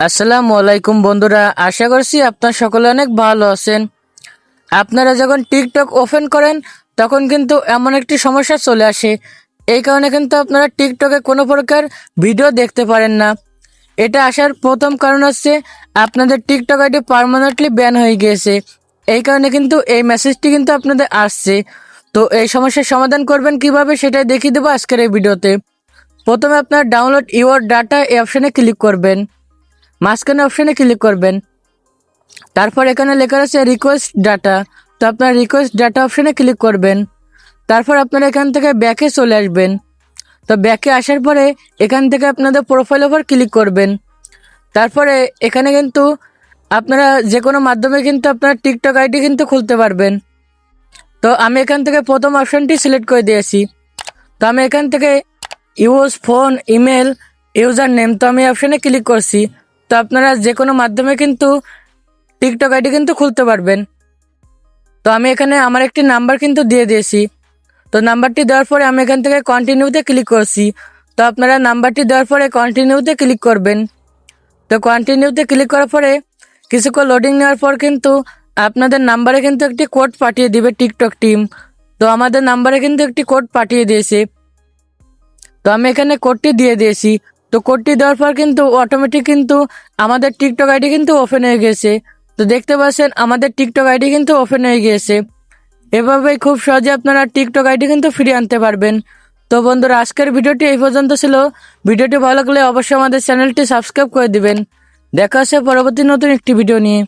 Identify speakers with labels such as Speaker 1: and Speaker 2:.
Speaker 1: আসসালামু আলাইকুম বন্ধুরা, আশা করছি আপনার সকলে অনেক ভালো আছেন। আপনারা যখন টিকটক ওপেন করেন, তখন কিন্তু এমন একটি সমস্যা চলে আসে। এই কারণে কিন্তু আপনারা টিকটকে কোনো প্রকার ভিডিও দেখতে পারেন না। এটা আসার প্রথম কারণ হচ্ছে, আপনাদের টিকটক আইডি পার্মানেন্টলি ব্যান হয়ে গিয়েছে। এই কারণে কিন্তু এই মেসেজটি কিন্তু আপনাদের আসছে। তো এই সমস্যার সমাধান করবেন কীভাবে, সেটাই দেখিয়ে দেবো আজকের এই ভিডিওতে। প্রথমে আপনার ডাউনলোড ইউর ডাটা এই অপশানে ক্লিক করবেন। মাঝখানে অপশানে ক্লিক করবেন। তারপর এখানে লেখা আছে রিকোয়েস্ট ডাটা তো আপনার রিকোয়েস্ট ডাটা অপশানে ক্লিক করবেন। তারপর আপনারা এখান থেকে ব্যাকে চলে আসবেন। তো ব্যাকে আসার পরে এখান থেকে আপনাদের প্রোফাইল ওপর ক্লিক করবেন। তারপরে এখানে কিন্তু আপনারা যে কোনো মাধ্যমে কিন্তু আপনার টিকটক আইডি কিন্তু খুলতে পারবেন। তো আমি এখান থেকে প্রথম অপশানটি সিলেক্ট করে দিয়েছি। তো আমি এখান থেকে use phone email user name তো আমি অপশানে ক্লিক করছি। তো আপনারা যে কোনো মাধ্যমে কিন্তু টিকটক আইডি কিন্তু খুলতে পারবেন। তো আমি এখানে আমার একটি নাম্বার কিন্তু দিয়ে দিয়েছি। তো নাম্বারটি দেওয়ার পরে আমি এখান থেকে কন্টিনিউতে ক্লিক করছি। তো আপনারা নাম্বারটি দেওয়ার পরে কন্টিনিউতে ক্লিক করবেন। তো কন্টিনিউতে ক্লিক করার পরে কিছুক্ষণ লোডিং নেওয়ার পর কিন্তু আপনাদের নাম্বারে কিন্তু একটি কোড পাঠিয়ে দিবে টিকটক টিম তো আমাদের নাম্বারে কিন্তু একটি কোড পাঠিয়ে দিয়েছে। তো আমি এখানে কোডটি দিয়ে দিয়েছি। তো কোডটি দেওয়ার পর কিন্তু অটোমেটিক কিন্তু আমাদের টিকটক আইডি কিন্তু ওপেন হয়ে গেছে। তো দেখতে পাচ্ছেন, আমাদের টিকটক আইডি কিন্তু ওপেন হয়ে গিয়েছে এভাবেই খুব সহজে আপনারা টিকটক আইডি কিন্তু ফিরিয়ে আনতে পারবেন। তো বন্ধুরা, আজকের ভিডিওটি এই পর্যন্ত ছিল। ভিডিওটি ভালো লাগলে অবশ্যই আমাদের চ্যানেলটি সাবস্ক্রাইব করে দিবেন। দেখা হচ্ছে পরবর্তী নতুন একটি ভিডিও নিয়ে।